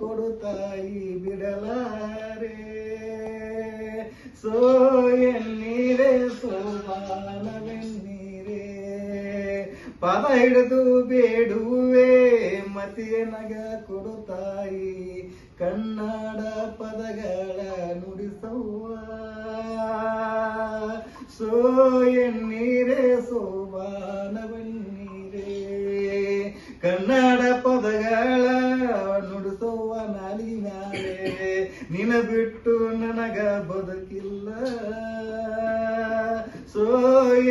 ಕೊಡು ತಾಯಿ ಬಿಡಲಾರೆ. ಸೋ ಎನ್ನೀರೆ ಸೋಮಾನವೆನ್ನೀರೆ ಪದ ಹಿಡಿದು ಬೇಡುವೆ, ಮತಿಯ ನಗ ಕೊಡುತ್ತಾಯಿ ತಾಯಿ ಕನ್ನಡ ಪದಗಳ ನುಡಿಸವ್ವ. ಸೋ ಎನ್ನೀರೆ ಸೋಮಾನವೆನ್ನೀರೆ ಕನ್ನಡ ಪದಗಳ ನುಡಿಸುವ ನಾಲಿನಾಳೆ ನಿನ ಬಿಟ್ಟು ನನಗ ಬದುಕಿಲ್ಲ. ಸೋ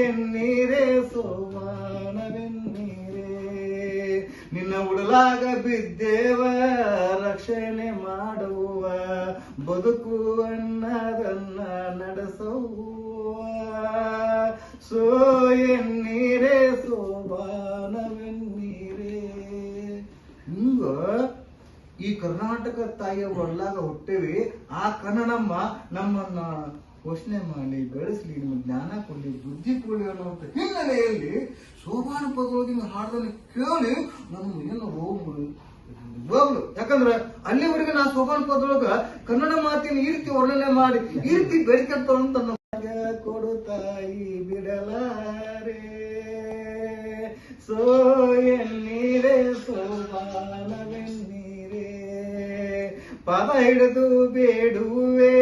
ಎನ್ನೀರೇ ಸೋಮಾನವೆನ್ನೀರೇ ನಿನ್ನ ಉಡಲಾಗ ಬಿದ್ದೇವ, ರಕ್ಷಣೆ ಮಾಡುವ, ಬದುಕು ಅನ್ನದನ್ನ ನಡೆಸುವ ಸೋ ಕರ್ನಾಟಕ ತಾಯಿಯ ಒಳ್ಳಾಗ ಹುಟ್ಟಿವಿ, ಆ ಕನ್ನಡಮ್ಮ ನಮ್ಮನ್ನ ಘೋಷಣೆ ಮಾಡಿ, ಬೆಳೆಸಲಿ, ನಿಮ್ಗೆ ಜ್ಞಾನ ಕೊಡ್ಲಿ, ಬುದ್ಧಿ ಕೊಡ್ಲಿ ಅನ್ನುವಂಥ ಹಿನ್ನೆಲೆಯಲ್ಲಿ ಸೋಮಾನ ಪದವಾಗಿ ಹಾಡದಲ್ಲಿ ಕೇಳಿ ನಮ್ಮ ಏನು ರೋಗಗಳು ನಿಜವಾಗ್ಲು ಯಾಕಂದ್ರೆ ಅಲ್ಲಿವರೆಗೆ ನಾ ಸೋಮಾನ ಪದೊಳಗ ಕನ್ನಡ ಮಾತಿನ ಈ ರೀತಿ ವರ್ಣನೆ ಮಾಡಿ ಈ ರೀತಿ ಬೆಳಿತಂತ ಕೊಡು ತಾಯಿ ಬಿಡಲಾರೆ. ಸೋ ಎನ್ನೀರೇ ಸೋಮಾನವೆನ್ನೀರೇ ಪದ ಹಿಡಿದು ಬೇಡುವೆ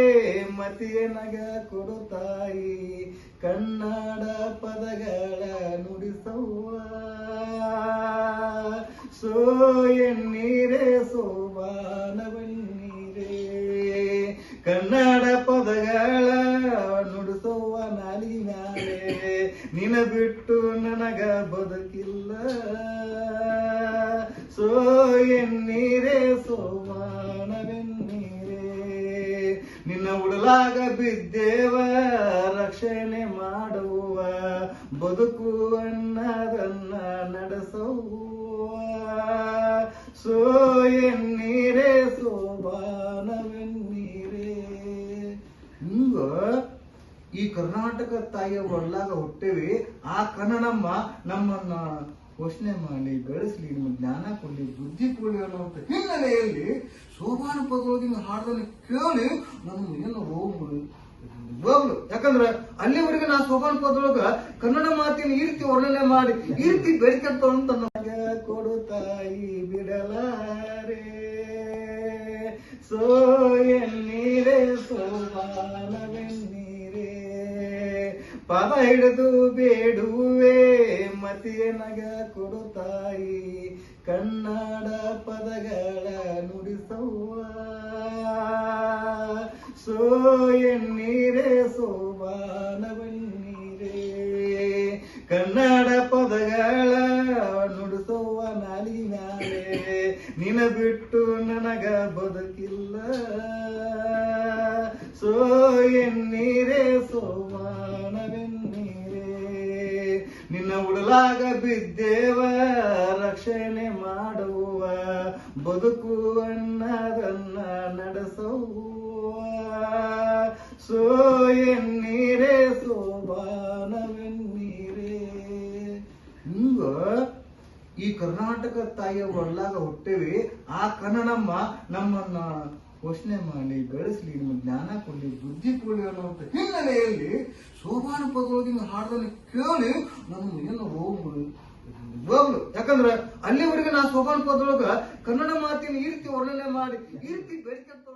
ಮತಿಯ ನಗ ಕೊಡು ತಾಯಿ, ಕನ್ನಡ ಪದಗಳ ನುಡಿಸವ್ವ. ಸೋ ಎನ್ನೀರೇ ಸೋಬಾನವನ್ನೀರೇ ಕನ್ನಡ ಪದಗಳ ನುಡಿಸುವ ನಾಲಿನಾರೆ. ನಿನ ಬಿಟ್ಟು ನನಗ ಬದುಕಿಲ್ಲ. ಸೋ ಎನ್ನೀರೇ ಸೋಮಾನವೆನ್ನೀರೇ ಉಡಲಾಗ ಬಿದ್ದೇವ ರಕ್ಷಣೆ ಮಾಡುವ, ಬದುಕು ಅನ್ನದನ್ನ ನಡೆಸುವ. ಸೋ ಎನ್ನೀರೇ ಸೋಬಾನವೆನ್ನೀರೇ ಹಿಂಗ, ಈ ಕರ್ನಾಟಕ ತಾಯಿಯ ಒಳಗ ಹುಟ್ಟೇವಿ. ಆ ಕನ್ನಡಮ್ಮ ನಮ್ಮನ್ನ ಪೋಷಣೆ ಮಾಡಿ ಬೆಳೆಸಲಿ ನಿಮ್ಮ ಜ್ಞಾನ ಕೊಡಲಿ, ಬುದ್ಧಿ ಕೊಡಲಿ ಅನ್ನುವಂಥ ಹಿನ್ನೆಲೆಯಲ್ಲಿ ಸೋಪಾನ ಪದವಾಗಿ ಹಾಡೋದನ್ನು ಕೇಳಿ ನಮ್ಮ ಏನು ರೋಗಗಳು ನಿಜವಾಗ್ಲು ಯಾಕಂದ್ರೆ ಅಲ್ಲಿವರೆಗೆ ನಾ ಸೋಪಾನ ಪದೊಳಗ ಕನ್ನಡ ಮಾತಿನ ಈ ರೀತಿ ವರ್ಣನೆ ಮಾಡಿ ಈ ರೀತಿ ಬೆಳಿತಂತ ನಮಗೆ ತಾಯಿ ಬಿಡಲಾರೆ. ಸೋ ಎನ್ನೀರೇ ಸೋಮಾನವೆನ್ನೀರೇ ಪದ ಹಿಡಿದು ಬೇಡುವೆ. ಮತಿಯ ನಗ ಕೊಡು ತಾಯಿ, ಕನ್ನಡ ಪದಗಳ ನುಡಿಸವ್ವ. ಸೋ ಎನ್ನೀರೇ ಸೋಬಾನವನ್ನೀರೇ ಕನ್ನಡ ಪದಗಳ ನುಡಿಸುವ ನಾಲಿನಾರೇ. ನಿನ ಬಿಟ್ಟು ನನಗ ಬದುಕಿಲ್ಲ. ಸೋ ಎನ್ನೀರೇ ಉಡಲಾಗ ಬಿದ್ದೇವ, ರಕ್ಷಣೆ ಮಾಡುವ, ಬದುಕು ಅನ್ನದನ್ನ ನಡೆಸುವ. ಸೋ ಎನ್ನೀರೇ ಸೋಬಾನವೆನ್ನೀರೇ ಹಿಂಗ ಈ ಕರ್ನಾಟಕ ತಾಯಿಯ ಒಳ್ಳಾಗ ಹುಟ್ಟೇವಿ, ಆ ಕನ್ನಡಮ್ಮ ನಮ್ಮನ್ನ ಘೋಷಣೆ ಮಾಡಿ ಬೆಳೆಸ್ಲಿ, ನಿಮ್ಮ ಜ್ಞಾನ ಕೊಡ್ಲಿ, ಬುದ್ಧಿ ಕೊಡ್ಲಿ ಅನ್ನೋ ಹಿನ್ನೆಲೆಯಲ್ಲಿ ಸೋಪಾನ ಪದವಾಗಿ ಹಾಡೋದನ್ನ ಕೇಳಿ ನಮ್ಮ ಏನು ರೋಗಗಳು ನಿಜವಾಗ್ಲು ಯಾಕಂದ್ರೆ ಅಲ್ಲಿವರೆಗೆ ನಾ ಸೋಪಾನ ಪದೊಳಗ ಕನ್ನಡ ಮಾತಿನ ಈ ರೀತಿ ವರ್ಣನೆ ಮಾಡಿ ಈ ರೀತಿ ಬೆಳ್ಕೊಂತ